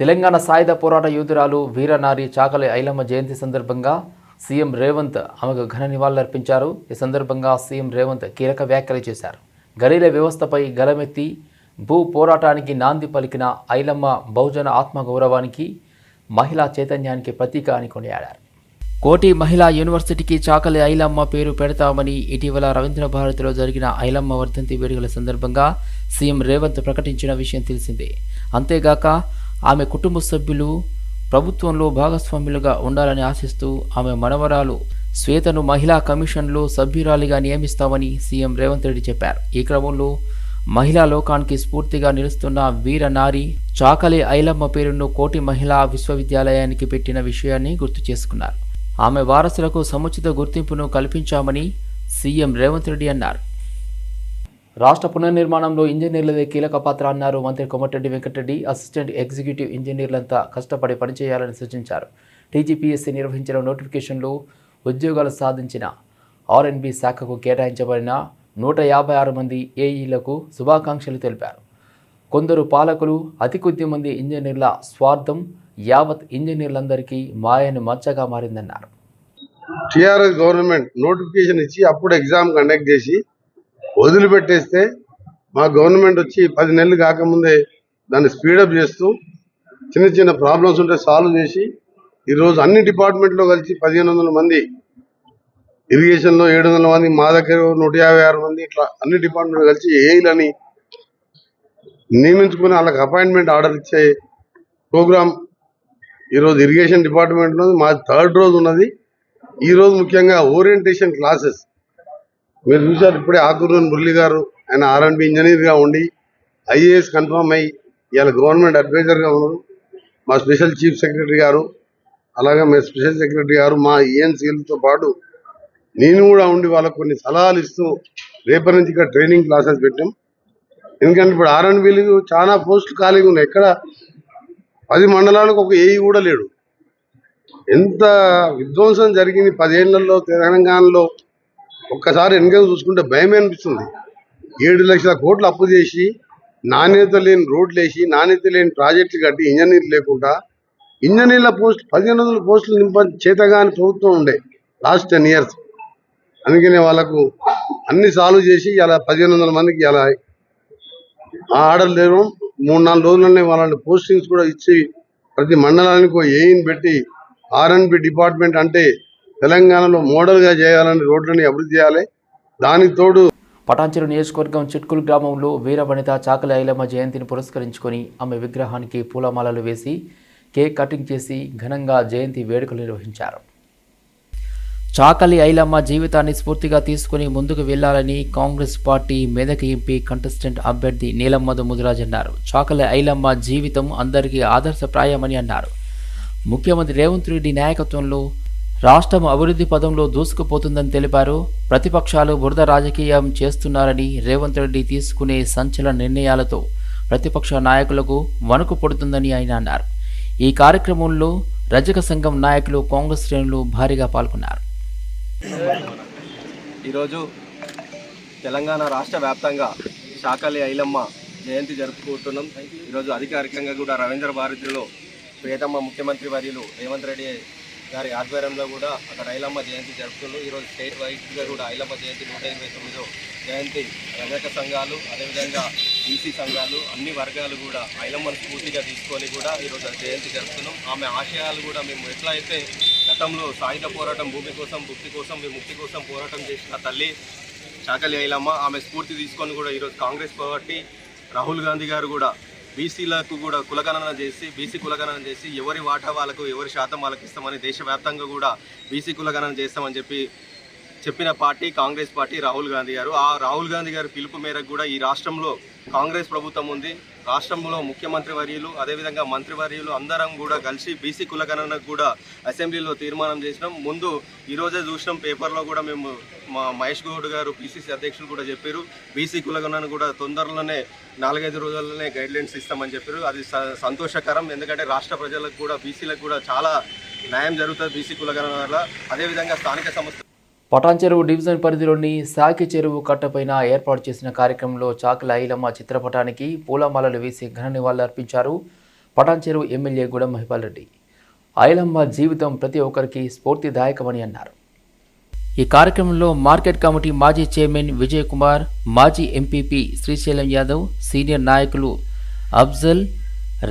తెలంగాణ సాయుధ పోరాట యోధురాలు వీరనారి చాకలి ఐలమ్మ జయంతి సందర్భంగా సీఎం రేవంత్ ఆమెకు ఘన నివాళులర్పించారు. ఈ సందర్భంగా సీఎం రేవంత్ కీలక వ్యాఖ్యలు చేశారు. గరీల వ్యవస్థపై గలమెత్తి భూ పోరాటానికి నాంది పలికిన ఐలమ్మ బహుజన ఆత్మగౌరవానికి మహిళా చైతన్యానికి ప్రతీక అని కొనియాడారు. కోటి మహిళా యూనివర్సిటీకి చాకలి ఐలమ్మ పేరు పెడతామని ఇటీవల రవీంద్ర భారతిలో జరిగిన ఐలమ్మ వర్ధంతి వేడుకల సందర్భంగా సీఎం రేవంత్ ప్రకటించిన విషయం తెలిసిందే. అంతేగాక ఆమె కుటుంబ సభ్యులు ప్రభుత్వంలో భాగస్వాములుగా ఉండాలని ఆశిస్తూ ఆమె మనవరాలు శ్వేతను మహిళా కమిషన్లో సభ్యురాలిగా నియమిస్తామని సీఎం రేవంత్ రెడ్డి చెప్పారు. ఈ క్రమంలో మహిళా లోకానికి స్ఫూర్తిగా నిలుస్తున్న వీర నారి చాకలి ఐలమ్మ పేరును కోటి మహిళా విశ్వవిద్యాలయానికి పెట్టిన విషయాన్ని గుర్తు చేసుకున్నారు. ఆమె వారసులకు సముచిత గుర్తింపును కల్పించామని సీఎం రేవంత్ రెడ్డి అన్నారు. రాష్ట్ర పునర్నిర్మాణంలో ఇంజనీర్లదే కీలక పాత్ర అన్నారు మంత్రి కొమటిరెడ్డి వెంకటరెడ్డి. అసిస్టెంట్ ఎగ్జిక్యూటివ్ ఇంజనీర్లంతా కష్టపడి పనిచేయాలని సూచించారు. టీజీపీఎస్సీ నిర్వహించిన నోటిఫికేషన్లో ఉద్యోగాలు సాధించిన ఆర్ఎన్బి శాఖకు కేటాయించబడిన నూట యాభై ఆరు మంది ఏఈలకు శుభాకాంక్షలు తెలిపారు. కొందరు పాలకులు అతి కొద్ది మంది ఇంజనీర్ల స్వార్థం యావత్ ఇంజనీర్లందరికీ మాయను మచ్చగా మారిందన్నారు. టీఆర్ఎస్ గవర్నమెంట్ నోటిఫికేషన్ ఇచ్చి అప్పుడు ఎగ్జామ్ కండక్ట్ చేసి వదిలిపెట్టేస్తే మా గవర్నమెంట్ వచ్చి పది నెలలు కాకముందే దాన్ని స్పీడప్ చేస్తూ చిన్న చిన్న ప్రాబ్లమ్స్ ఉంటే సాల్వ్ చేసి ఈరోజు అన్ని డిపార్ట్మెంట్లో కలిసి పదిహేను వందల మంది ఇరిగేషన్లో ఏడు వందల మంది మా దగ్గర నూట యాభై ఆరు మంది ఇట్లా అన్ని డిపార్ట్మెంట్ కలిసి ఏఈలని నియమించుకుని వాళ్ళకి అపాయింట్మెంట్ ఆర్డర్ ఇచ్చే ప్రోగ్రామ్ ఈరోజు ఇరిగేషన్ డిపార్ట్మెంట్లో మా థర్డ్ రోజు ఉన్నది. ఈరోజు ముఖ్యంగా ఓరియంటేషన్ క్లాసెస్ మీరు చూసారు ఇప్పుడే ఆకూరు మురళి గారు ఆయన ఆర్ఎండ్బి ఇంజనీర్గా ఉండి ఐఏఎస్ కన్ఫర్మ్ అయ్యి ఇవాళ గవర్నమెంట్ అడ్వైజర్గా ఉన్నారు. మా స్పెషల్ చీఫ్ సెక్రటరీ గారు అలాగే మా స్పెషల్ సెక్రటరీ గారు మా ఈఎన్సీలతో పాటు నేను కూడా ఉండి వాళ్ళకు కొన్ని సలహాలు ఇస్తూ రేపటి నుంచి ఇక్కడ ట్రైనింగ్ క్లాసెస్ పెట్టాం. ఎందుకంటే ఇప్పుడు ఆర్ఎండ్బీలు చాలా పోస్టులు ఖాళీగా ఉన్నాయి. ఎక్కడ? పది మండలాలకు ఒక ఏఈ కూడా లేడు. ఎంత విధ్వంసం జరిగింది పదేళ్ళలో తెలంగాణలో ఒక్కసారి వెనక చూసుకుంటే భయమే అనిపిస్తుంది. ఏడు లక్షల కోట్లు అప్పు చేసి నాణ్యత లేని రోడ్లు వేసి నాణ్యత లేని ప్రాజెక్టులు కట్టి ఇంజనీర్ లేకుండా ఇంజనీర్ల పోస్ట్ పదిహేను వందల పోస్టులు నింప చేతగాని ప్రభుత్వం ఉండే లాస్ట్ టెన్ ఇయర్స్. అందుకనే వాళ్ళకు అన్ని సాల్వ్ చేసి ఇలా పదిహేను వందల మందికి ఇలా ఆ ఆర్డర్ లేవు మూడు నాలుగు రోజులనే వాళ్ళని పోస్టింగ్స్ కూడా ఇచ్చి ప్రతి మండలానికి ఓ ఏఈని పెట్టి ఆర్ఎన్బి డిపార్ట్మెంట్ అంటే తెలంగాణలో మోడల్గా చేయాలని రోడ్లని అభివృద్ధి చేయాలి. దానికి తోడు నియోజకవర్గం చిట్కుల్ గ్రామంలో వీరవనిత చాకలి ఐలమ్మ జయంతిని పురస్కరించుకొని ఆమె విగ్రహానికి పూలమాలలు వేసి కేక్ కటింగ్ చేసి ఘనంగా జయంతి వేడుకలు నిర్వహించారు. చాకలి ఐలమ్మ జీవితాన్ని స్ఫూర్తిగా తీసుకుని ముందుకు వెళ్ళాలని Congress party Medak MP contestant అభ్యర్థి నీలమ్మధు ముదిరాజ్ అన్నారు. చాకలి ఐలమ్మ జీవితం అందరికీ ఆదర్శప్రాయమని అన్నారు. ముఖ్యమంత్రి రేవంత్ రెడ్డి నాయకత్వంలో రాష్ట్రం అభివృద్ధి పదంలో దూసుకుపోతుందని తెలిపారు. ప్రతిపక్షాలు బురద రాజకీయం చేస్తున్నారని రేవంత్ రెడ్డి తీసుకునే సంచలన నిర్ణయాలతో ప్రతిపక్ష నాయకులకు వణుకు పడుతుందని ఆయన అన్నారు. ఈ కార్యక్రమంలో రజక సంఘం నాయకులు కాంగ్రెస్ శ్రేణులు భారీగా పాల్గొన్నారు. ఈరోజు తెలంగాణ రాష్ట్ర వ్యాప్తంగా శాకలి ఐలమ్మ జయంతి జరుపుకుంటున్నాం. ఈరోజు అధికారికంగా కూడా రవీంద్ర భారతిలో ప్రియతమ్మ ముఖ్యమంత్రి వర్యులు రేవంత్ రెడ్డి గారి ఆధ్వర్యంలో కూడా అక్కడ ఐలమ్మ జయంతి జరుపుతున్నారు ఈరోజు స్టేట్ వైడ్గా కూడా ఐలమ్మ జయంతి నూట ఇరవై తొమ్మిదో జయంతి. రజక సంఘాలు అదేవిధంగా ఈసీ సంఘాలు అన్ని వర్గాలు కూడా ఐలమ్మను స్ఫూర్తిగా తీసుకొని కూడా ఈరోజు జయంతి జరుపుతున్నాం. ఆమె ఆశయాలు కూడా మేము ఎట్లా అయితే గతంలో సాయుధ పోరాటం భూమి కోసం భుక్తి కోసం విముక్తి కోసం పోరాటం చేసిన తల్లి చాకలి ఐలమ్మ ఆమె స్ఫూర్తి తీసుకొని కూడా ఈరోజు కాంగ్రెస్ పార్టీ రాహుల్ గాంధీ గారు కూడా బీసీలకు కూడా కులగణన చేసి బీసీ కులగణన చేసి ఎవరి వాటా వాళ్ళకు ఎవరి శాతం వాళ్ళకి ఇస్తామని దేశవ్యాప్తంగా కూడా బీసీ కులగణన చేస్తామని చెప్పి చెప్పిన పార్టీ కాంగ్రెస్ పార్టీ రాహుల్ గాంధీ గారు. ఆ రాహుల్ గాంధీ గారి పిలుపు మేరకు కూడా ఈ రాష్ట్రంలో కాంగ్రెస్ ప్రభుత్వం ఉంది. రాష్ట్రంలో ముఖ్యమంత్రి వర్యులు అదేవిధంగా మంత్రివర్యులు అందరం కూడా కలిసి బీసీ కులగణనకు కూడా అసెంబ్లీలో తీర్మానం చేసినాం. ముందు ఈరోజే చూసినాం పేపర్లో కూడా మేము మా మహేష్ గౌడ్ గారు పిసిసి అధ్యక్షులు కూడా చెప్పారు. బీసీ కులగణన కూడా తొందరలోనే నాలుగైదు రోజుల్లోనే గైడ్లైన్స్ ఇస్తామని చెప్పారు. అది స- సంతోషకరం. ఎందుకంటే రాష్ట్ర ప్రజలకు కూడా బీసీలకు కూడా చాలా న్యాయం జరుగుతుంది బీసీ కులగణన వల్ల అదేవిధంగా స్థానిక సంస్థ పటాన్ చెరువు డివిజన్ పరిధిలోని సాకి చెరువు కట్టపైన ఏర్పాటు చేసిన కార్యక్రమంలో చాకల ఐలమ్మ చిత్రపటానికి పూలమాలలు వేసి ఘన నివాళులు అర్పించారు పటాన్చెరు ఎమ్మెల్యే గూడెం మహిపాల్ రెడ్డి ఐలమ్మ జీవితం ప్రతి ఒక్కరికి స్ఫూర్తిదాయకమని అన్నారు. ఈ కార్యక్రమంలో మార్కెట్ కమిటీ మాజీ చైర్మన్ విజయ్ కుమార్ మాజీ ఎంపీపీ శ్రీశైలం యాదవ్ సీనియర్ నాయకులు అఫ్జల్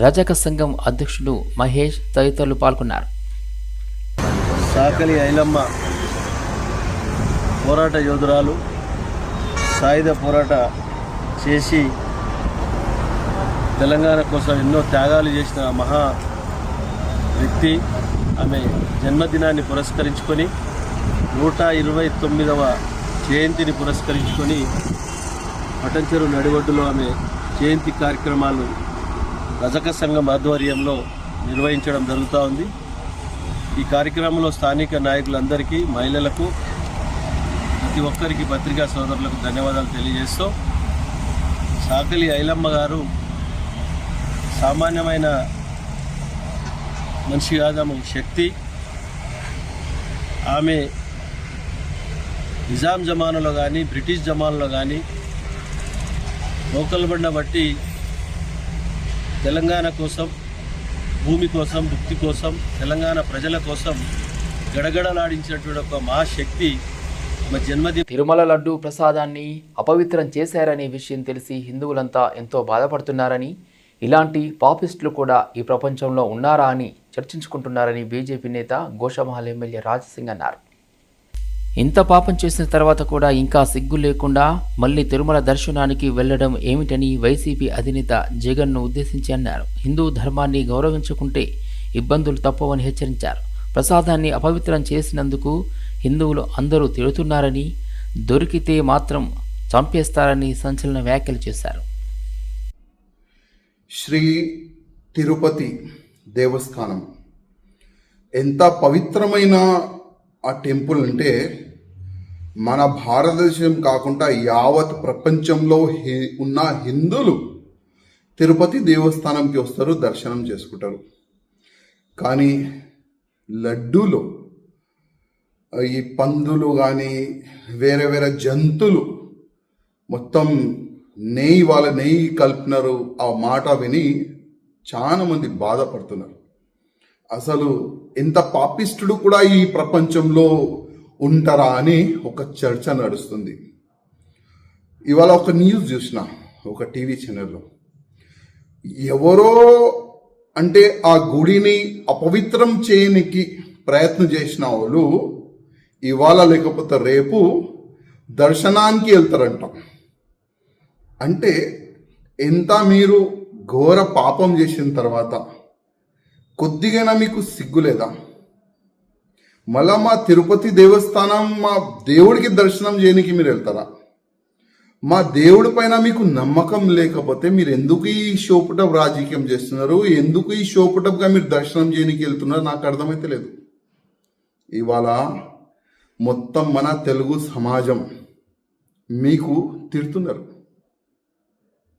రజక సంఘం అధ్యక్షుడు మహేష్ తదితరులు పాల్గొన్నారు. సాకలి ఐలమ్మ పోరాట యోధురాలు సాయుధ పోరాట చేసి తెలంగాణ కోసం ఎన్నో త్యాగాలు చేసిన మహా వ్యక్తి. ఆమె జన్మదినాన్ని పురస్కరించుకొని నూట ఇరవై తొమ్మిదవ జయంతిని పురస్కరించుకొని పటంచెరు నడివడ్డులో ఆమె జయంతి కార్యక్రమాలు రజక సంఘం ఆధ్వర్యంలో నిర్వహించడం జరుగుతూ ఉంది. ఈ కార్యక్రమంలో స్థానిక నాయకులందరికీ మహిళలకు ప్రతి ఒక్కరికి పత్రికా సోదరులకు ధన్యవాదాలు తెలియజేస్తూ సాకలి ఐలమ్మ గారు సామాన్యమైన మనిషి కాదము శక్తి. ఆమె నిజాం జమానాలో కానీ బ్రిటిష్ జమానాలో కానీ లోకల్ బండ బట్టి తెలంగాణ కోసం భూమి కోసం భుక్తి కోసం తెలంగాణ ప్రజల కోసం గడగడలాడించినటువంటి ఒక మహాశక్తి తిరుమల లడ్డు ప్రసాదాన్ని అపవిత్రం చేశారనే విషయం తెలిసి హిందువులంతా ఎంతో బాధపడుతున్నారని ఇలాంటి పాపిస్టులు కూడా ఈ ప్రపంచంలో ఉన్నారా అని చర్చించుకుంటున్నారని బీజేపీ నేత గోషమహల్ ఎమ్మెల్యే రాజసింగ్ అన్నారు. ఇంత పాపం చేసిన తర్వాత కూడా ఇంకా సిగ్గు లేకుండా మళ్ళీ తిరుమల దర్శనానికి వెళ్ళడం ఏమిటని వైసీపీ అధినేత జగన్ను ఉద్దేశించి అన్నారు. హిందూ ధర్మాన్ని గౌరవించుకుంటే ఇబ్బందులు తప్పవని హెచ్చరించారు. ప్రసాదాన్ని అపవిత్రం చేసినందుకు హిందువులు అందరూ తిడుతున్నారని దొరికితే మాత్రం చంపేస్తారని సంచలన వ్యాఖ్యలు చేశారు. శ్రీ తిరుపతి దేవస్థానం. ఎంత పవిత్రమైన ఆ టెంపుల్ అంటే మన భారతదేశం కాకుండా యావత్ ప్రపంచంలో హి- ఉన్న హిందువులు తిరుపతి దేవస్థానంకి వస్తారు దర్శనం చేసుకుంటారు. కానీ లడ్డూలో ఈ పందులు కానీ వేరే వేరే జంతువులు మొత్తం నెయ్యి వాళ్ళ నెయ్యి కలిపినారు ఆ మాట విని చాలామంది బాధపడుతున్నారు. అసలు ఎంత పాపిష్టుడు కూడా ఈ ప్రపంచంలో ఉంటారా అని ఒక చర్చ నడుస్తుంది. ఇవాళ ఒక న్యూస్ చూసిన ఒక టీవీ ఛానల్లో. ఎవరో అంటే ఆ గుడిని అపవిత్రం చేయనికి ప్రయత్నం చేసిన వాళ్ళు ఇవాళ లేకపోతే రేపు దర్శనానికి వెళ్తారంట. అంటే ఎంత మీరు ఘోర పాపం చేసిన తర్వాత కొద్దిగైనా మీకు సిగ్గు లేదా? మళ్ళా మా తిరుపతి దేవస్థానం మా దేవుడికి దర్శనం చేయడానికి మీరు వెళ్తారా? మా దేవుడి పైన మీకు నమ్మకం లేకపోతే మీరు ఎందుకు ఈ షోపుటప్ రాజకీయం చేస్తున్నారు? ఎందుకు ఈ షోపుటప్గా మీరు దర్శనం చేయడానికి వెళ్తున్నారు? నాకు అర్థమైతే లేదు. ఇవాళ మొత్తం మన తెలుగు సమాజం మీకు తిడుతున్నారు.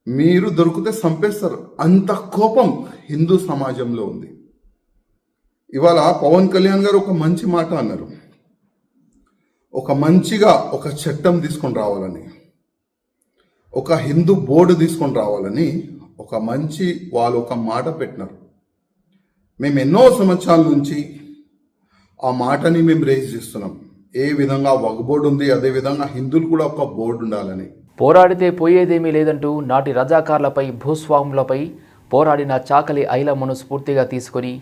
మీరు దొరికితే చంపేస్తారు. అంత కోపం హిందూ సమాజంలో ఉంది. ఇవాళ పవన్ కళ్యాణ్ గారు ఒక మంచి మాట అన్నారు. ఒక మంచిగా ఒక చట్టం తీసుకొని రావాలని ఒక హిందూ బోర్డు తీసుకొని రావాలని ఒక మంచి వాళ్ళు ఒక మాట పెట్టినారు. మేము ఎన్నో సంవత్సరాల నుంచి ఆ మాటని మేము రేజ్ చేస్తున్నాం. ఏ విధంగా ఒక బోర్డు ఉంది అదే విధంగా హిందువులు కూడా ఒక బోర్డు ఉండాలని. పోరాడితే పోయేదేమీ లేదంటూ నాటి రజాకార్లపై భూస్వాములపై పోరాడిన చాకలి ఐలమ్మను స్ఫూర్తిగా తీసుకొని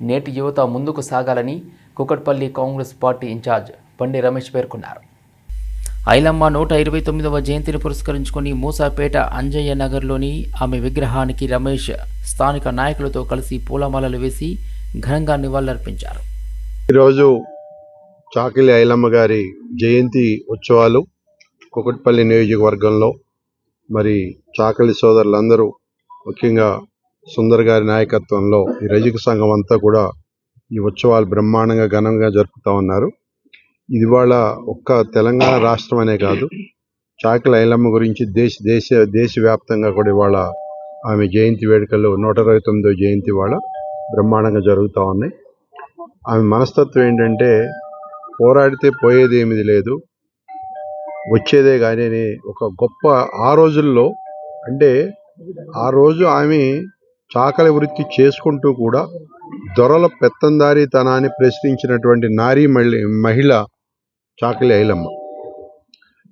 నేటి యువత ముందుకు సాగాలని కుకట్పల్లి కాంగ్రెస్ పార్టీ ఇన్ఛార్జ్ బండి రమేష్ పేర్కొన్నారు. ఐలమ్మ నూట ఇరవై తొమ్మిదవ జయంతిని పురస్కరించుకొని మూసాపేట అంజయ్య నగర్లోని ఆమె విగ్రహానికి రమేష్ స్థానిక నాయకులతో కలిసి పూలమాలలు వేసి ఘనంగా నివాళులర్పించారు. ఈరోజు చాకిలి ఐలమ్మ గారి జయంతి ఉత్సవాలు కుకట్పల్లి నియోజకవర్గంలో. మరి చాకలి సోదరులందరూ ముఖ్యంగా సుందర్ గారి నాయకత్వంలో ఈ రజక సంఘం అంతా కూడా ఈ ఉత్సవాలు బ్రహ్మాండంగా ఘనంగా జరుపుతూ ఉన్నారు. ఇది వాళ్ళ ఒక్క తెలంగాణ రాష్ట్రం అనే కాదు చాకలి ఐలమ్మ గురించి దేశ దేశ దేశవ్యాప్తంగా కూడా ఇవాళ ఆమె జయంతి వేడుకలు నూట ఇరవై తొమ్మిదో జయంతి వాళ్ళ బ్రహ్మాండంగా జరుగుతూ ఉన్నాయి. ఆమె మనస్తత్వం ఏంటంటే పోరాడితే పోయేదేమిది లేదు. వచ్చేదే కానీ అని ఒక గొప్ప ఆ రోజుల్లో అంటే ఆ రోజు ఆమె చాకలి వృత్తి చేసుకుంటూ కూడా దొరల పెత్తందారీతనాన్ని ప్రశ్నించినటువంటి నారీ మళ్ళీ మహిళ చాకలి ఐలమ్మ.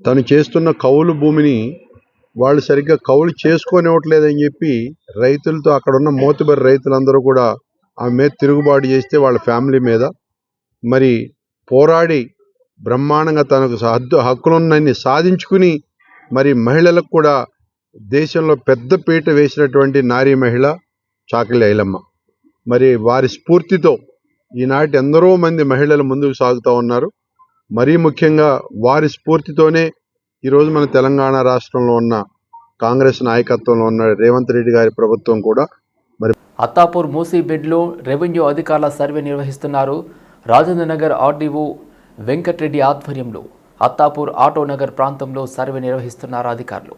తను చేస్తున్న కౌలు భూమిని వాళ్ళు సరిగ్గా కౌలు చేసుకోనివ్వట్లేదని చెప్పి రైతులతో అక్కడ ఉన్న మోతుబరి రైతులందరూ కూడా ఆమె మీద తిరుగుబాటు చేస్తే వాళ్ళ ఫ్యామిలీ మీద. మరి పోరాడి బ్రహ్మాండంగా తనకు హద్దు హక్కులున్నన్ని సాధించుకుని మరి మహిళలకు కూడా దేశంలో పెద్ద పీట వేసినటువంటి నారీ మహిళ చాకలి ఐలమ్మ. మరి వారి స్ఫూర్తితో ఈనాటి ఎందరో మంది మహిళలు ముందుకు సాగుతూ ఉన్నారు. మరీ ముఖ్యంగా వారి స్ఫూర్తితోనే ఈరోజు మన తెలంగాణ రాష్ట్రంలో ఉన్న కాంగ్రెస్ నాయకత్వంలో ఉన్న రేవంత్ రెడ్డి గారి ప్రభుత్వం కూడా మరి అత్తాపూర్ మూసీ బెడ్లో రెవెన్యూ అధికారుల సర్వే నిర్వహిస్తున్నారు. రాజేంద్ర నగర్ ఆర్డీఓ వెంకటరెడ్డి ఆధ్వర్యంలో అత్తాపూర్ ఆటో నగర్ ప్రాంతంలో సర్వే నిర్వహిస్తున్నారు అధికారులు.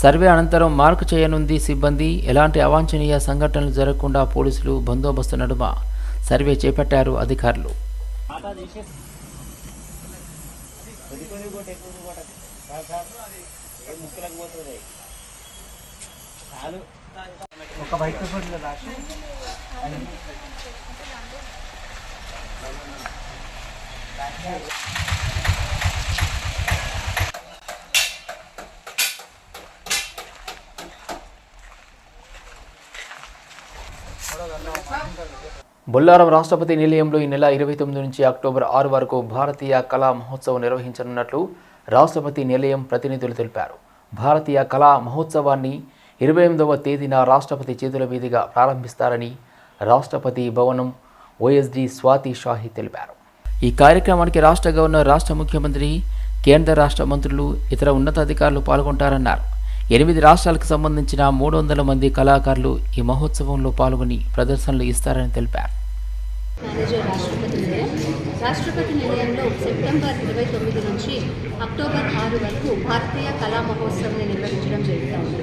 సర్వే అనంతరం మార్కు చేయనుంది సిబ్బంది. ఎలాంటి అవాంఛనీయ సంఘటనలు జరగకుండా పోలీసులు బందోబస్తు నడుమ సర్వే చేపట్టారు అధికారులు. బొల్లారం రాష్ట్రపతి నిలయంలో ఈ నెల ఇరవై తొమ్మిది నుంచి అక్టోబర్ ఆరు వరకు భారతీయ కళా మహోత్సవం నిర్వహించనున్నట్లు రాష్ట్రపతి నిలయం ప్రతినిధులు తెలిపారు. భారతీయ కళా మహోత్సవాన్ని ఇరవై ఎనిమిదవ తేదీన రాష్ట్రపతి చేతుల మీదుగా ప్రారంభిస్తారని రాష్ట్రపతి భవనం ఓఎస్డి స్వాతి షాహి తెలిపారు. ఈ కార్యక్రమానికి రాష్ట్ర గవర్నర్ రాష్ట్ర ముఖ్యమంత్రి కేంద్ర రాష్ట్ర మంత్రులు ఇతర ఉన్నతాధికారులు పాల్గొంటారన్నారు. ఎనిమిది రాష్ట్రాలకు సంబంధించిన మూడు వందల మంది కళాకారులు ఈ మహోత్సవంలో పాల్గొని ప్రదర్శనలు ఇస్తారని తెలిపారు. రాష్ట్రపతి నిలయంలో సెప్టెంబర్ ఇరవై తొమ్మిది నుంచి అక్టోబర్ ఆరు వరకు భారతీయ కళా మహోత్సవాన్ని నిర్వహించడం జరుగుతుంది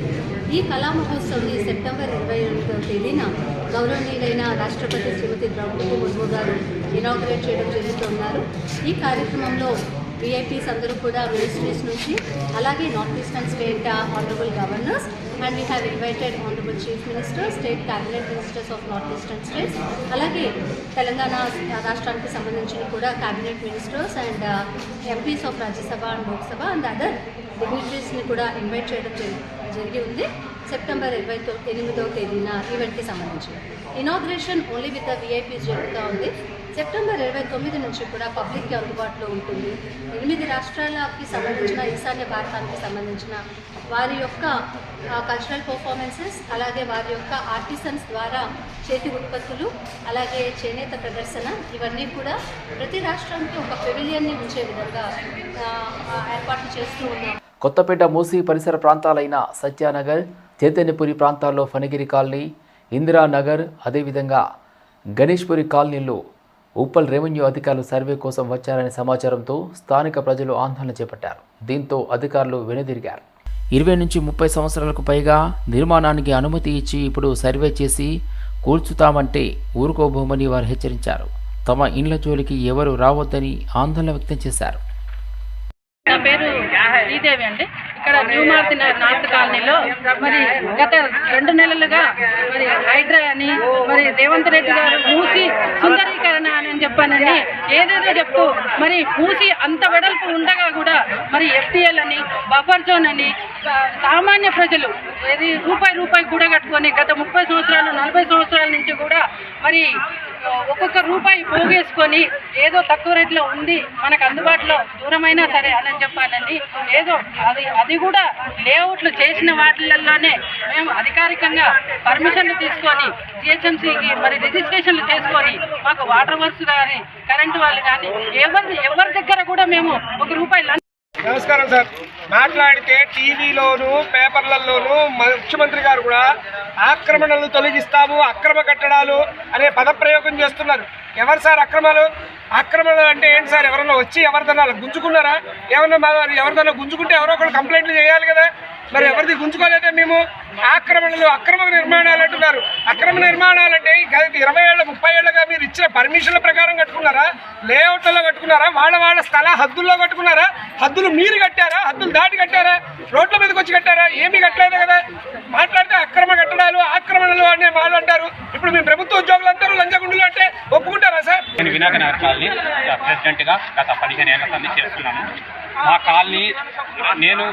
ఈ కళా మహోత్సవం సెప్టెంబర్ ఇరవై ఎనిమిదవ తేదీన గౌరవనీయులైన రాష్ట్రపతి శ్రీమతి ద్రౌపది ముర్ము గారు ఇనాగ్రేట్ చేయడం జరుగుతున్నారు ఈ కార్యక్రమంలో విఐపీస్ అందరూ కూడా మినిస్ట్రీస్ నుంచి అలాగే north eastern state honourable governors and we have invited honourable chief minister state cabinet ministers of north eastern states అలాగే తెలంగాణ రాష్ట్రానికి సంబంధించిన కూడా cabinet ministers and MPs of Rajya Sabha and Lok Sabha and other డిగ్నిటరీస్ని కూడా invite చేయడం జరిగింది జరిగి ఉంది. September ఇరవై ఎనిమిదవ తేదీన ఈవెంట్కి సంబంధించి. Inauguration only with the VIPs జరుగుతూ ఉంది. సెప్టెంబర్ ఇరవై తొమ్మిది నుంచి కూడా పబ్లిక్కి అందుబాటులో ఉంటుంది. ఎనిమిది రాష్ట్రాలకి సంబంధించిన ఈశాన్య భారతానికి సంబంధించిన వారి యొక్క కల్చరల్ పర్ఫార్మెన్సెస్ అలాగే వారి యొక్క ఆర్టిసన్స్ ద్వారా చేతి ఉత్పత్తులు అలాగే చేనేత ప్రదర్శన ఇవన్నీ కూడా ప్రతి రాష్ట్రానికి ఒక పెవిలియన్ని ఉంచే విధంగా ఏర్పాట్లు చేస్తూ ఉన్నాం. కొత్తపేట మూసి పరిసర ప్రాంతాలైన సత్యానగర్ చైతన్యపురి ప్రాంతాల్లో ఫణిగిరి కాలనీ ఇందిరానగర్ అదేవిధంగా గణేష్పురి కాలనీలో ఉప్పల్ రెవెన్యూ అధికారులు సర్వే కోసం వచ్చారనే సమాచారంతో స్థానిక ప్రజలు ఆందోళన చేపట్టారు. దీంతో అధికారులు వెనుదిరిగారు. ఇరవై నుంచి ముప్పై సంవత్సరాలకు పైగా నిర్మాణానికి అనుమతి ఇచ్చి ఇప్పుడు సర్వే చేసి కూల్చుతామంటే ఊరుకోబోమని వారు హెచ్చరించారు. తమ ఇండ్ల జోలికి ఎవరు రావద్దని ఆందోళన వ్యక్తం చేశారు. నా పేరు శ్రీదేవి అండి. ఇక్కడ న్యూ మార్త్ నార్త్ కాలనీలో మరి గత రెండు నెలలుగా మరి హైడ్రా అని మరి రేవంత్ రెడ్డి గారు మూసి సుందరీకరణ అని చెప్పానండి. ఏదేదో చెప్తూ మరి మూసి అంత వెడల్పు ఉండగా కూడా మరి ఎఫ్టీఎల్ అని బఫర్ జోన్ అని సామాన్య ప్రజలు ఏది రూపాయి రూపాయి కూడగట్టుకొని గత ముప్పై సంవత్సరాలు నలభై సంవత్సరాల నుంచి కూడా మరి ఒక్కొక్క రూపాయి పోగేసుకొని ఏదో తక్కువ రేట్లో ఉంది మనకు అందుబాటులో దూరమైనా సరే అని చెప్పాలని ఏదో అది అది కూడా లేఅవుట్లు చేసిన వాటిలలోనే మేము అధికారికంగా పర్మిషన్లు తీసుకొని జిహెచ్ఎంసీకి మరి రిజిస్ట్రేషన్లు చేసుకొని మాకు వాటర్ వర్క్స్ కానీ కరెంటు వాళ్ళు కానీ ఎవరి ఎవరి దగ్గర కూడా మేము ఒక రూపాయి నమస్కారం సార్. మాట్లాడితే టీవీలోను పేపర్లలోను ముఖ్యమంత్రి గారు కూడా ఆక్రమణలు తొలగిస్తాము అక్రమ కట్టడాలు అనే పదప్రయోగం చేస్తున్నారు. ఎవరు సార్ అక్రమాలు? ఆక్రమణలు అంటే ఏంటి సార్? ఎవరన్నా వచ్చి ఎవరిదన్నా గుంజుకున్నారా? ఏమన్నా ఎవరిదన్నా గుంజుకుంటే ఎవరో ఒకరు కంప్లైంట్లు చేయాలి కదా. మరి ఎవరిది గుంజుకోలేదే మేము? ఆక్రమణలు అక్రమ నిర్మాణాలు అంటున్నారు. అక్రమ నిర్మాణాలు అంటే గత ఇరవై ఏళ్ళ ముప్పై ఏళ్ళగా మీరు ఇచ్చిన పర్మిషన్ల ప్రకారం కట్టుకున్నారా? లేఅవుట్లలో కట్టుకున్నారా? వాళ్ళ వాళ్ళ స్థల హద్దుల్లో కట్టుకున్నారా? హద్దులు మీరు కట్టారా? హద్దులు దాటి కట్టారా? రోడ్ల మీదకి వచ్చి కట్టారా? ఏమీ కట్టలేదు కదా. మాట్లాడితే అక్రమ కట్టడాలు ఆక్రమణలు అనే వాళ్ళు అంటారు. ఇప్పుడు మీ ప్రభుత్వ ఉద్యోగులందరూ లంచగుండులు అంటే ఒప్పుకుంటారా సార్? నేను వినాయక నగర్ కాలనీ ప్రెసిడెంట్గా గత పదిహేను ఏళ్ళ సంది చేస్తున్నాను. మా కాలనీ నేను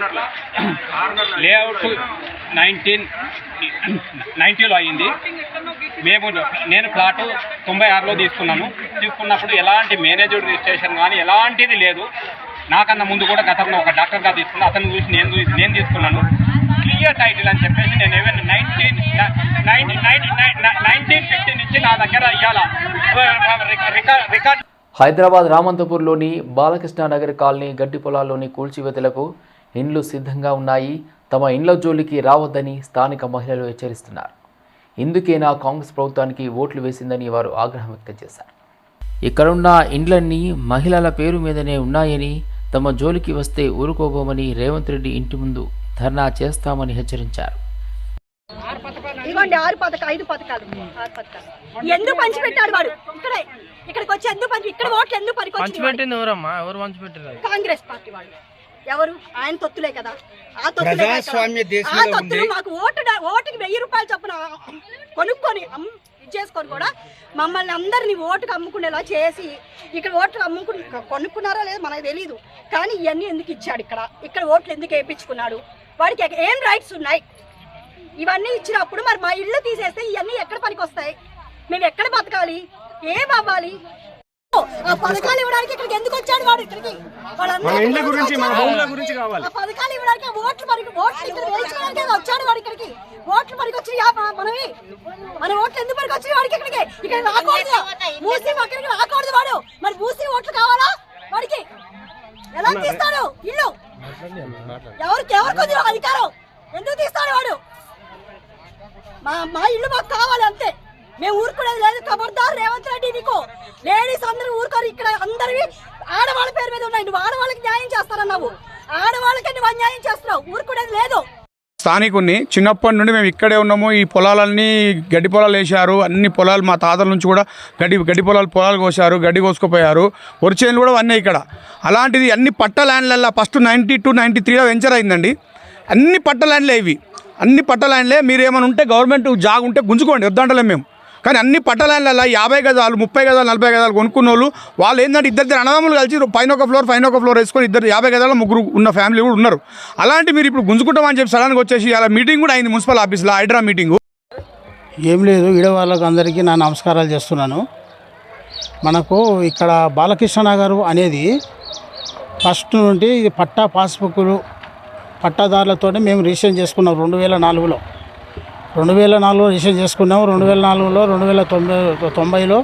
లేఅవుట్ నైన్టీన్ నైన్టీలో అయ్యింది. మేము నేను ప్లాటు తొంభై ఆరులో తీసుకున్నాను తీసుకున్నప్పుడు ఎలాంటి మేనేజ్డ్ రిజిస్ట్రేషన్ కానీ ఎలాంటిది లేదు. నాకన్నా ముందు కూడా గతంలో ఒక డాక్టర్ గారు తీసుకున్నా అతను చూసి నేను చూసి నేను తీసుకున్నాను. క్లియర్ టైటిల్ అని చెప్పేసి నేను ఏమైనా నైన్టీన్ నైన్టీన్ ఫిఫ్టీ నుంచి నా దగ్గర ఇవ్వాల రికార్డ్ హైదరాబాద్ రామంతపూర్లోని బాలకృష్ణానగర్ కాలనీ గడ్డి పొలాల్లోని కూల్చివేతలకు ఇండ్లు సిద్ధంగా ఉన్నాయి. తమ ఇండ్ల జోలికి రావద్దని స్థానిక మహిళలు హెచ్చరిస్తున్నారు. ఇందుకేనా కాంగ్రెస్ ప్రభుత్వానికి ఓట్లు వేసిందని వారు ఆగ్రహం వ్యక్తం చేశారు. ఇక్కడున్న ఇండ్లన్నీ మహిళల పేరు మీదనే ఉన్నాయని తమ జోలికి వస్తే ఊరుకోబోమని రేవంత్ రెడ్డి ఇంటి ముందు ధర్నా చేస్తామని హెచ్చరించారు. ఇదిగోండి ఆరు పథకాలు ఐదు పథకాలు. ఆరు పథకాలు. ఎందుకు పంచిపెట్టాడు వాడు? ఇక్కడే ఇక్కడికి వచ్చి ఎందుకు పంచి ఇక్కడ ఓట్లు ఎందుకు పనికి ఎవరమ్మా? ఎవరు పంచి పెట్టారు కాంగ్రెస్ పార్టీ వాళ్ళు ఎవరు? ఆయన తొత్తులే కదా. ఆ తొత్తులే. ఆ తొత్తులు మాకు ఓటు ఓటుకి వెయ్యి రూపాయలు చొప్పున కొనుక్కొని చేసుకొని కూడా మమ్మల్ని అందరినీ ఓటుకు అమ్ముకునేలా చేసి ఇక్కడ ఓట్లు అమ్ముకు కొనుక్కున్నారో లేదో మనకు తెలియదు కానీ ఇవన్నీ ఎందుకు ఇచ్చాడు ఇక్కడ? ఇక్కడ ఓట్లు ఎందుకు వేయించుకున్నాడు? వాడికి ఏం రైట్స్ ఉన్నాయి? ఇవన్నీ ఇచ్చినప్పుడు మరి మా ఇల్లు తీసేస్తే ఇవన్నీ ఎక్కడ పనికి వస్తాయి మేము ఎక్కడ బతకాలి? ఏం అవ్వాలి? ఆ పథకాలు ఇవ్వడానికి ఇక్కడికి ఎందుకు వచ్చాడు వాడు ఇక్కడికి? వాళ్ళందరూ ఇండ్ల గురించి, మన వచ్చారు. భూముల గురించి కావాలి. ఆ పథకాలు ఇవ్వడానికి ఓట్లు మరి ఓట్లు ఇక్కడ వచ్చాడు వాడు ఇక్కడికి. ఓట్లు మనకి వచ్చి మనవి. మన ఓట్లు ఎందుకు మనకి వచ్చి వాడికి ఇక్కడికి? ఇక్కడ రాకూడదు. మూసి అక్కడికి రాకూడదు వాడు. మరి మూసి ఓట్లు కావాలా వాడికి? ఎలా తీస్తాడు? ఇల్లు. ఎవరికి ఎవరికి అధికారం? ఎందుకు తీస్తాడు వాడు? మా మా ఇల్లు మాకు కావాలి అంతే. మేము ఊరుకునేది లేదు. ఖబర్దార్ రేవంత్ రెడ్డి నీకు. లేడీస్ అందరూ ఊరుకోరు. ఇక్కడ అందరివి ఆడవాళ్ళ పేరు మీద ఉన్నాయి. నువ్వు ఆడవాళ్ళకి న్యాయం చేస్తారన్నావు ఆడవాళ్ళకి నువ్వు అన్యాయం చేస్తున్నావు. ఊరుకునేది లేదు. స్థానికుని చిన్నప్పటి నుండి మేము ఇక్కడే ఉన్నాము. ఈ పొలాలన్నీ గడ్డి పొలాలు వేశారు. అన్ని పొలాలు మా తాతల నుంచి కూడా గడ్డి గడ్డి పొలాలు పొలాలు కోసారు గడ్డి కోసుకుపోయారు. వరిచేనులు కూడా అన్నీ ఇక్కడ. అలాంటిది అన్ని పట్ట ల్యాండ్లల్లో ఫస్ట్ నైంటీ టూ నైంటీ త్రీలో వెంచర్ అయిందండి. అన్ని పట్ట ల్యాండ్లే ఇవి. అన్ని పట్టలైన్లే మీరు ఏమైనా ఉంటే గవర్నమెంట్ జాగ్ ఉంటే గుంజుకోండి వద్దంటలేం మేము. కానీ అన్ని పట్ట యాభై గజాలు ముప్పై గజాలు నలభై గజాలు కొనుక్కున్న వాళ్ళు వాళ్ళు ఏంటంటే ఇద్దరు అన్నదమ్ములు కలిసి పైన ఒక ఫ్లోర్ పైన ఒక ఫ్లోర్ వేసుకొని ఇద్దరు యాభై గజాల ముగ్గురు ఉన్న ఫ్యామిలీ కూడా ఉన్నారు. అలాంటి మీరు ఇప్పుడు గుంజుకుంటామని చెప్పి సడన్గా వచ్చేసి అలా మీటింగ్ కూడా అయింది మున్సిపల్ ఆఫీస్లో హైడ్రా మీటింగ్. ఏం లేదు ఈడ అందరికీ నా నమస్కారాలు చేస్తున్నాను. మనకు ఇక్కడ బాలకృష్ణ నగరు అనేది ఫస్ట్ నుండి ఇది పట్టా పాస్బుక్లు పట్టాదారులతోనే మేము రిజిస్ట్రేషన్ చేసుకున్నాం రెండు వేల నాలుగులో. రెండు వేల నాలుగులో రిజిస్ట్రేషన్ చేసుకున్నాము రెండు వేల నాలుగులో రెండు వేల తొంభై తొంభైలో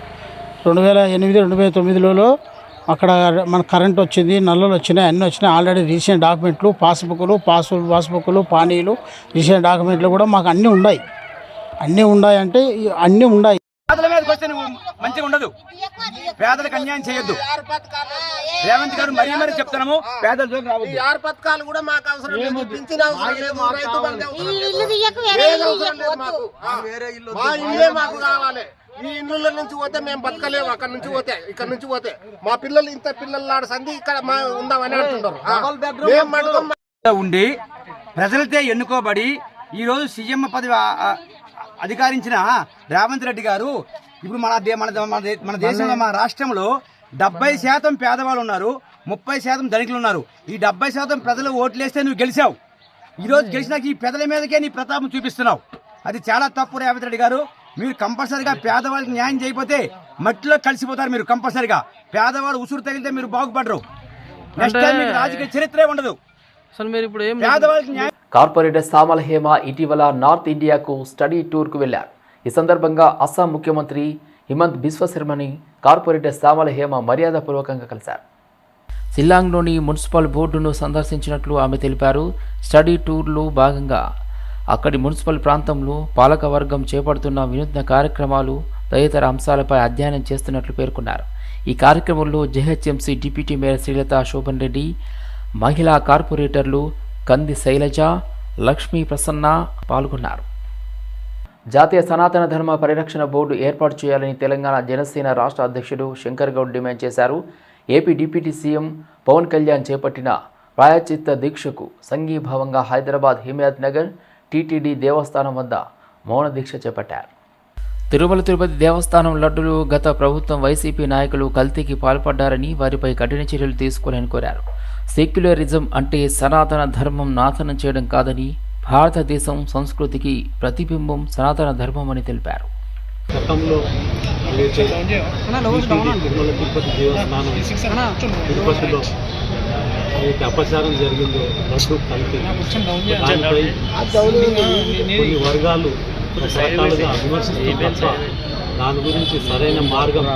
రెండు వేల ఎనిమిది రెండు వేల తొమ్మిదిలో అక్కడ మన కరెంట్ వచ్చింది నల్లలు వచ్చినాయి అన్నీ వచ్చినాయి. ఆల్రెడీ రీసెంట్ డాక్యుమెంట్లు పాస్బుక్లు పాస్ పాస్బుక్లు పానీలు రీసెంట్ డాక్యుమెంట్లు కూడా మాకు అన్నీ ఉన్నాయి. అన్నీ ఉన్నాయంటే అన్నీ ఉన్నాయి. పేదల మీదకి వస్తే నువ్వు మంచిగా ఉండదు. పేదలకు అన్యాయం చేయొద్దు. రేవంత్ గారు మరీ మరీ చెప్తున్నాము పేదల జోలికి రావద్దు. ఆరు పథకాలు కూడా మాకు అవసరం లేదు. పింఛన్ అవసరం లేదు. రైతు బంధు అవసరం లేదు. మాకు. మా ఇల్లే మాకు కావాలి. ఈ ఇళ్ళ నుంచి పోతే మేము బతకలేము. అక్కడ నుంచి పోతే ఇక్కడ నుంచి పోతే. మా పిల్లలు ఇంత పిల్లలు ఆడ సంధి ఇక్కడ మా ఉందామని అంటున్నారు ఉండి ప్రజలతో ఎన్నుకోబడి ఈరోజు సీఎం పదవి అధికారించిన రేవంత్ రెడ్డి గారు ఇప్పుడు మన మన మన దేశంలో మన రాష్ట్రంలో డెబ్బై శాతం పేదవాళ్ళు ఉన్నారు ముప్పై శాతం ధనికులు ఉన్నారు. ఈ డెబ్బై శాతం ప్రజలు ఓట్లేస్తే నువ్వు గెలిచావు. ఈరోజు గెలిచినాక ఈ పెదల మీదకే నీ ప్రతాపం చూపిస్తున్నావు. అది చాలా తప్పు రేవంత్ రెడ్డి గారు. మీరు కంపల్సరిగా పేదవాళ్ళకి న్యాయం చేయకపోతే మట్టిలో కలిసిపోతారు మీరు కంపల్సరిగా. పేదవాళ్ళు ఉసురు తగిలితే మీరు బాగుపడరు. నెక్స్ట్ టైం మీకు రాజకీయ చరిత్రే ఉండదు. పేదవాళ్ళకి న్యాయం కార్పొరేటర్ సామల హేమ ఇటీవల నార్త్ ఇండియాకు స్టడీ టూర్కు వెళ్ళారు ఈ సందర్భంగా అస్సాం ముఖ్యమంత్రి హిమంత్ బిశ్వ శర్మని కార్పొరేటర్ సామల హేమ మర్యాదపూర్వకంగా కలిశారు. షిల్లాంగ్లోని మున్సిపల్ బోర్డును సందర్శించినట్లు ఆమె తెలిపారు. స్టడీ టూర్లో భాగంగా అక్కడి మున్సిపల్ ప్రాంతంలో పాలకవర్గం చేపడుతున్న వినూత్న కార్యక్రమాలు తదితర అంశాలపై అధ్యయనం చేస్తున్నట్లు పేర్కొన్నారు. ఈ కార్యక్రమంలో GHMC deputy mayor Srilatha Shobhan Reddy మహిళా కార్పొరేటర్లు కంది శైలజ లక్ష్మీ ప్రసన్న పాల్గొన్నారు. జాతీయ సనాతన ధర్మ పరిరక్షణ బోర్డు ఏర్పాటు చేయాలని తెలంగాణ జనసేన రాష్ట్ర అధ్యక్షుడు శంకర్ గౌడ్ డిమాండ్ చేశారు. AP deputy CM Pawan Kalyan చేపట్టిన ప్రాయచిత్త దీక్షకు సంఘీభావంగా హైదరాబాద్ హిమాయత్ నగర్ టీటీడీ దేవస్థానం వద్ద మౌన దీక్ష చేపట్టారు. తిరుమల తిరుపతి దేవస్థానం లడ్డులు గత ప్రభుత్వం వైసీపీ నాయకులు కల్తీకి పాల్పడ్డారని వారిపై కఠిన చర్యలు తీసుకోవాలని కోరారు. సెక్యులరిజం అంటే సనాతన ధర్మం నాశనం చేయడం కాదని భారతదేశం సంస్కృతికి ప్రతిబింబం సనాతన ధర్మం అని తెలిపారు. గతంలో ఏదైతే టీటీడీ తిరుమల తిరుపతి దేవస్థానం తిరుపతిలో ఏదైతే అపచారం జరిగిందో లడ్డు కల్తీ దానిపై కొన్ని వర్గాలు రకరకాలుగా విమర్శిస్తూ తప్ప దాని గురించి సరైన మార్గం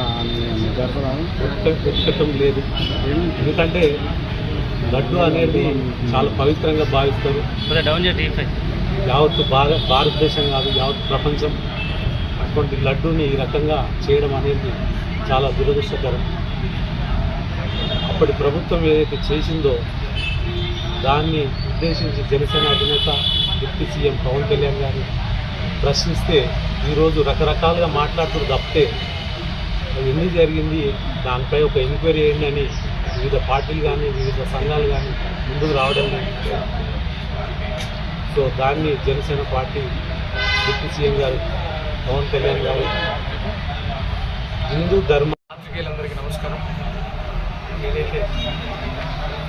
వెతక- వెతకటం లేదు. ఎందుకంటే లడ్డు అనేది చాలా పవిత్రంగా భావిస్తారు. యావత్తు భారత భారతదేశం కాదు యావత్ ప్రపంచం అటువంటి లడ్డూని ఈ రకంగా చేయడం అనేది చాలా దురదృష్టకరం. అప్పటి ప్రభుత్వం ఏదైతే చేసిందో దాన్ని ఉద్దేశించి జనసేన అధినేత డిప్యూటీ సీఎం పవన్ కళ్యాణ్ గారు ప్రశ్నిస్తే ఈరోజు రకరకాలుగా మాట్లాడుతూ తప్పితే అది ఎందుకు జరిగింది? దానిపై ఒక ఎంక్వైరీ అని వివిధ పార్టీలు కానీ వివిధ సంఘాలు కానీ ముందుకు రావడం సో దాన్ని జనసేన పార్టీ డిప్యూటీ సీఎం గారు పవన్ కళ్యాణ్ గారు హిందూ ధర్మ పాత్రికేయులందరికీ నమస్కారం. ఏదైతే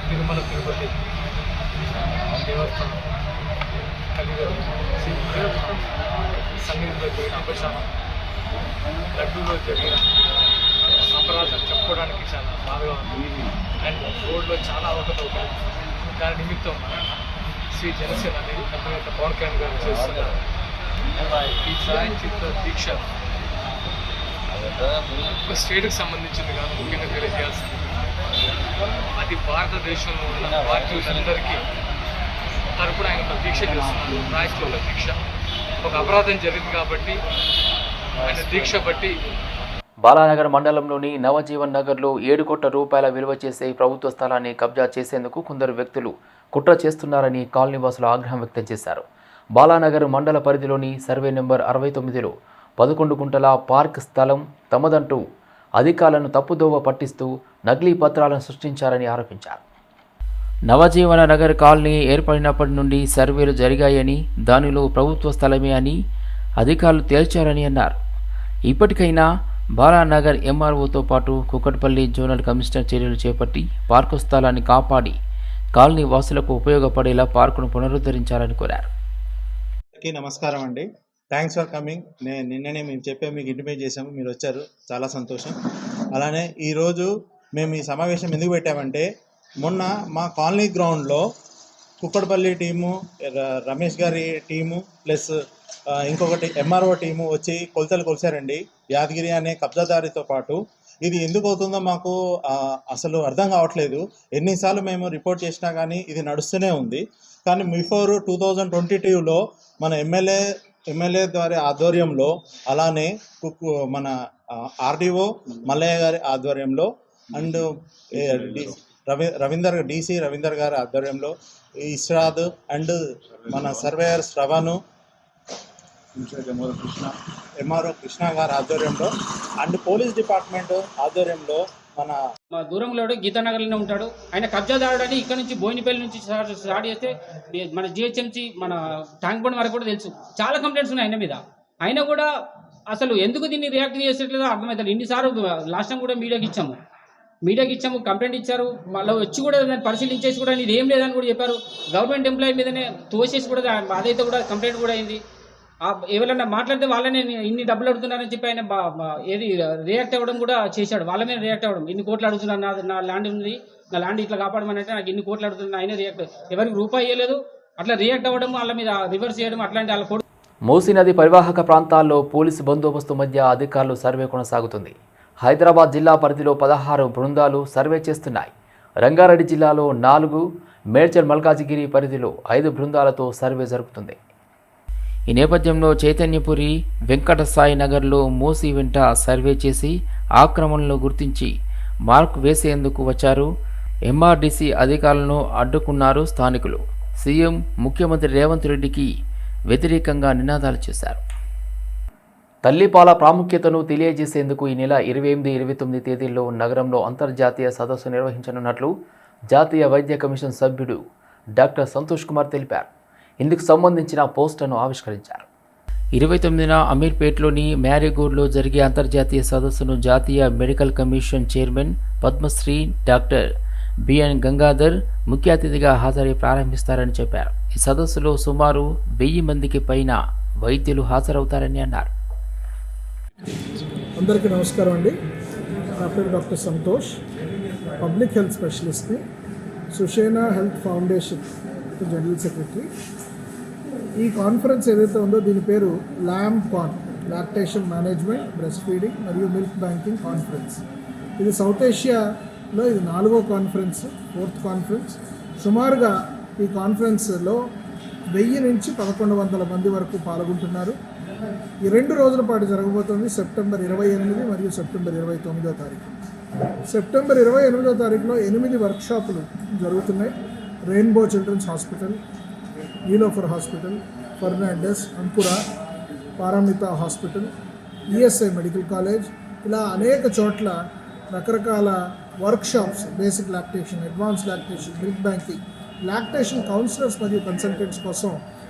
తిరుమల తిరుపతి దేవస్థానం కలిగారు సంగీతంలో జరిగిన అపచారం లడ్డూలో జరిగిన అపరాధం చెప్పుకోవడానికి చాలా బాధగా ఉంది. అండ్ రోడ్లో చాలా అవకతవకలు. దాని నిమిత్తం శ్రీ జనసేన అనేది అధినేత పవన్ కళ్యాణ్ గారు చేస్తున్నారు. ఈ ఛాయాచిత్ర దీక్ష ఒక స్టేట్కి సంబంధించింది కాదు ముఖ్యంగా తెలియజేయాల్సింది. అది భారతదేశంలో ఉన్న పార్టీలందరికీ తరపున ఆయన దీక్ష చేస్తున్నారు. రాయచోట దీక్ష. ఒక అపరాధం జరిగింది కాబట్టి ఆయన దీక్ష బట్టి బాలానగర్ మండలంలోని నవజీవన్ నగర్లో ఏడు కోట్ల రూపాయల విలువ చేసే ప్రభుత్వ స్థలాన్ని కబ్జా చేసేందుకు కొందరు వ్యక్తులు కుట్ర చేస్తున్నారని కాలనీవాసులు ఆగ్రహం వ్యక్తం చేశారు. బాలానగర్ మండల పరిధిలోని సర్వే నెంబర్ అరవై తొమ్మిదిలో పదకొండు గుంటల పార్క్ స్థలం తమదంటూ అధికారులను తప్పుదోవ పట్టిస్తూ నకిలీ పత్రాలను సృష్టించారని ఆరోపించారు. నవజీవన నగర్ కాలనీ ఏర్పడినప్పటి నుండి సర్వేలు జరిగాయని దానిలో ప్రభుత్వ స్థలమే అని అధికారులు తేల్చారని అన్నారు. ఇప్పటికైనా బాలానగర్ ఎంఆర్ఓతో పాటు కుకట్పల్లి జోనల్ కమిషనర్ చర్యలు చేపట్టి పార్కు స్థలాన్ని కాపాడి కాలనీ వాసులకు ఉపయోగపడేలా పార్కును పునరుద్ధరించాలని కోరారు. నమస్కారం అండి. థ్యాంక్స్ ఫర్ కమింగ్ నేను నిన్ననే మేము చెప్పే మీకు ఇంటిమేట్ చేసాము మీరు వచ్చారు. చాలా సంతోషం. అలానే ఈరోజు మేము ఈ సమావేశం ఎందుకు పెట్టామంటే మొన్న మా కాలనీ గ్రౌండ్లో Kukkadapalli team Ramesh garu team plus ఇంకొకటి ఎంఆర్ఓ టీము వచ్చి కొలతలు కొలిచారండి. యాదగిరి అనే కబ్జాదారితో పాటు ఇది ఎందుకు అవుతుందో మాకు అసలు అర్థం కావట్లేదు. ఎన్నిసార్లు మేము రిపోర్ట్ చేసినా కానీ ఇది నడుస్తూనే ఉంది. కానీ బిఫోర్ టూ థౌజండ్ ట్వంటీ టూలో మన ఎమ్మెల్యే ఎమ్మెల్యే ద్వారా ఆధ్వర్యంలో అలానే మన ఆర్డీఓ మల్లయ్య గారి ఆధ్వర్యంలో అండ్ డి- రవి రవీందర్ డీసీ రవీందర్ గారి ఆధ్వర్యంలో ఇస్రాద్ అండ్ మన సర్వేయర్ శ్రవణు ఎంఆర్ఓ కృష్ణ గారి ఆధ్వర్యంలో అండ్ పోలీస్ డిపార్ట్మెంట్ ఆధ్వర్యంలో మన మా దూరంలో గీతానగర్లోనే ఉంటాడు. ఆయన కబ్జాదారుడని ఇక్కడ నుంచి బోయినపల్లి నుంచి స్టార్ట్ చేస్తే మన జిహెచ్ఎంసి మన ట్యాంక్ బండ్ వరకు కూడా తెలుసు. చాలా కంప్లైంట్స్ ఉన్నాయి ఆయన మీద. ఆయన కూడా అసలు ఎందుకు దీన్ని రియాక్ట్ చేసేట్లేదో అర్థమవుతుంది ఇన్నిసార్లు లాస్ట్ టైం కూడా మీడియాకి ఇచ్చాము. మీడియాకి ఇచ్చాము కంప్లైంట్ ఇచ్చారు. మళ్ళీ వచ్చి కూడా దాన్ని పరిశీలించేసి కూడా ఇది ఏం లేదని కూడా చెప్పారు. గవర్నమెంట్ ఎంప్లాయీ మీదనే తోసేసి కూడా అదైతే కూడా కంప్లైంట్ కూడా అయింది. ఎవరైనా మాట్లాడితే వాళ్ళనే ఇన్ని డబ్బులు అడుగుతున్నారని చెప్పి ఆయన బా- ఏది రియాక్ట్ అవ్వడం కూడా చేశాడు. వాళ్ళ మీద రియాక్ట్ అవ్వడం. ఇన్ని కోట్లు అడుగుతున్నాను నా నా ల్యాండ్ ఉంది. నా ల్యాండ్ ఇట్లా కాపాడమని అంటే నాకు ఇన్ని కోట్లు అడుగుతున్నా ఆయన రియాక్ట్ ఎవరికి రూపాయి ఇవ్వలేదు అట్లా రియాక్ట్ అవ్వడం వాళ్ళ మీద రివర్స్ చేయడం అట్లాంటి వాళ్ళ కొడు మూసీ నది పరివాహక ప్రాంతాల్లో పోలీసు బందోబస్తు మధ్య అధికారులు సర్వే కొనసాగుతుంది. హైదరాబాద్ జిల్లా పరిధిలో పదహారు బృందాలు సర్వే చేస్తున్నాయి. రంగారెడ్డి జిల్లాలో నాలుగు మేడ్చల్ మల్కాజిగిరి పరిధిలో ఐదు బృందాలతో సర్వే జరుగుతుంది. ఈ నేపథ్యంలో చైతన్యపురి వెంకట సాయి నగర్లో మూసి వెంట సర్వే చేసి ఆక్రమణలు గుర్తించి మార్క్ వేసేందుకు వచ్చారు. ఎంఆర్డీసీ అధికారులను అడ్డుకున్నారు స్థానికులు. సీఎం ముఖ్యమంత్రి రేవంత్ రెడ్డికి వ్యతిరేకంగా నినాదాలు చేశారు. తల్లిపాల ప్రాముఖ్యతను తెలియజేసేందుకు ఈ నెల ఇరవై ఎనిమిది ఇరవై తొమ్మిది తేదీల్లో నగరంలో అంతర్జాతీయ సదస్సు నిర్వహించనున్నట్లు జాతీయ వైద్య కమిషన్ సభ్యుడు డాక్టర్ సంతోష్ కుమార్ తెలిపారు. ఇందుకు సంబంధించిన పోస్టర్ను ఆవిష్కరించారు. ఇరవై తొమ్మిదిన అమీర్పేట్లోని మ్యారీగూడ్లో జరిగే అంతర్జాతీయ సదస్సును జాతీయ medical commission chairman Padma Shri doctor B N Gangadhar ముఖ్య అతిథిగా హాజరై ప్రారంభిస్తారని చెప్పారు. ఈ సదస్సులో సుమారు వెయ్యి మందికి పైన వైద్యులు హాజరవుతారని అన్నారు. అందరికీ నమస్కారం అండి. నా పేరు doctor Santosh. Public health స్పెషలిస్ట్ని Sushena health foundation general secretary ఈ కాన్ఫరెన్స్ ఏదైతే ఉందో దీని పేరు ల్యామ్ కాన్ లాక్టేషన్ మేనేజ్మెంట్ బ్రెస్ట్ ఫీడింగ్ మరియు మిల్క్ బ్యాంకింగ్ కాన్ఫరెన్స్ ఇది సౌత్ ఏషియాలో ఇది నాలుగో కాన్ఫరెన్స్ ఫోర్త్ కాన్ఫరెన్స్ సుమారుగా ఈ కాన్ఫరెన్స్లో వెయ్యి నుంచి పదకొండు వందల మంది వరకు పాల్గొంటున్నారు. ఈ రెండు రోజుల పాటు జరగబోతోంది సెప్టెంబర్ ఇరవై ఎనిమిది మరియు సెప్టెంబర్ ఇరవై తొమ్మిదో తారీఖు. సెప్టెంబర్ ఇరవై ఎనిమిదో తారీఖులో ఎనిమిది వర్క్షాపులు జరుగుతున్నాయి. Rainbow Children's Hospital Niloufer hospital Fernandez Ankura Paramita hospital ESI medical college ఇలా అనేక చోట్ల రకరకాల workshops basic lactation advance lactation milk banking lactation counsellors మరియు కన్సల్టెంట్స్ కోసం